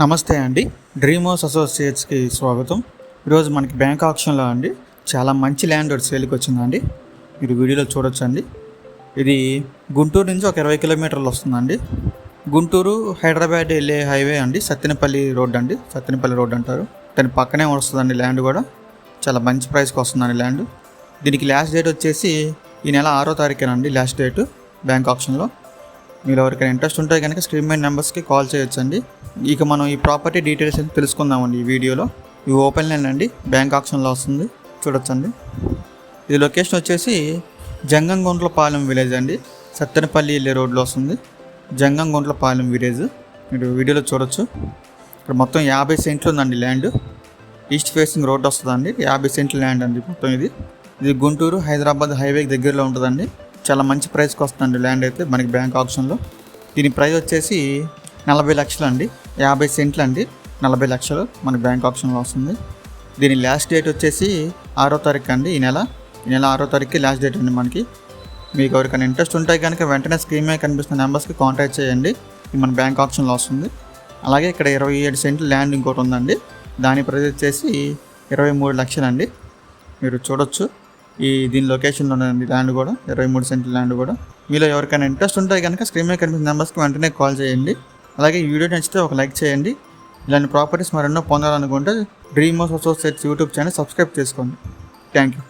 నమస్తే అండి. డ్రీమోస్ అసోసియేట్స్కి స్వాగతం. ఈరోజు మనకి బ్యాంక్ ఆప్షన్లో అండి. చాలా మంచి ల్యాండ్ ఒకటి సేల్కి వచ్చిందండి. మీరు వీడియోలో చూడొచ్చండి. ఇది గుంటూరు నుంచి ఒక ఇరవై కిలోమీటర్లు వస్తుందండి. గుంటూరు హైదరాబాద్ వెళ్ళే హైవే అండి. సత్తెనపల్లి రోడ్ అండి. సత్తెనపల్లి రోడ్ అంటారు. దాని పక్కనే వస్తుందండి ల్యాండ్ కూడా. చాలా మంచి ప్రైస్కి వస్తుందండి ల్యాండ్. దీనికి లాస్ట్ డేట్ వచ్చేసి ఈ నెల ఆరో తారీఖేనండి లాస్ట్ డేట్ బ్యాంక్ ఆప్షన్లో. మీరు ఎవరికైనా ఇంట్రెస్ట్ ఉంటే కనుక స్క్రీన్ మీద నెంబర్స్కి కాల్ చేయొచ్చండి. ఇక మనం ఈ ప్రాపర్టీ డీటెయిల్స్ అయితే తెలుసుకుందామండి ఈ వీడియోలో. ఇవి ఓపెన్ ల్యాండ్ అండి. బ్యాంక్ ఆప్షన్లో వస్తుంది. చూడొచ్చండి. ఇది లొకేషన్ వచ్చేసి జంగంగుంట్లపాలెం విలేజ్ అండి. సత్తెనపల్లి వెళ్ళే రోడ్లో వస్తుంది. జంగంగుంట్లపాలెం విలేజ్ మీరు వీడియోలో చూడొచ్చు. ఇక్కడ మొత్తం యాభై సెంట్లు ఉందండి ల్యాండ్ ఈస్ట్ ఫేసింగ్ రోడ్ వస్తుందండి. యాభై సెంట్ల ల్యాండ్ అండి మొత్తం ఇది. ఇది గుంటూరు హైదరాబాద్ హైవేకి దగ్గరలో ఉంటుందండి. చాలా మంచి ప్రైస్కి వస్తుందండి ల్యాండ్ అయితే మనకి బ్యాంక్ ఆప్షన్లో దీని ప్రైస్ వచ్చేసి నలభై లక్షలు అండి. యాభై సెంట్లు అండి. నలభై లక్షలు మన బ్యాంక్ ఆప్షన్లో వస్తుంది. దీని లాస్ట్ డేట్ వచ్చేసి ఆరో తారీఖు అండి ఈ నెల. ఈ నెల ఆరో తారీఖుకి లాస్ట్ డేట్ అండి మనకి. మీకు ఎవరికైనా ఇంట్రెస్ట్ ఉంటే కనుక వెంటనే స్క్రీన్ మీద కనిపిస్తున్న నెంబర్స్కి కాంటాక్ట్ చేయండి. ఇది మన బ్యాంక్ ఆప్షన్లో వస్తుంది. అలాగే ఇక్కడ ఇరవై ఏడు సెంట్లు ల్యాండ్ ఇంకోటి ఉందండి. దాని ప్రైస్ వచ్చేసి ఇరవై మూడు లక్షలండి మీరు చూడొచ్చు. ఈ దీని లొకేషన్లో ఉందండి ల్యాండ్ కూడా ఇరవై మూడు సెంట్ల ల్యాండ్ కూడా. మీలో ఎవరికైనా ఇంట్రెస్ట్ ఉంటే కనుక స్క్రీన్ మీద కనిపించిన నెంబర్స్కి వెంటనే కాల్ చేయండి. అలాగే ఈ వీడియో నచ్చితే ఒక లైక్ చేయండి. ఇలాంటి ప్రాపర్టీస్ మరెన్నో పొందాలనుకుంటే dream house associates YouTube channel subscribe చేసుకోండి. Thank you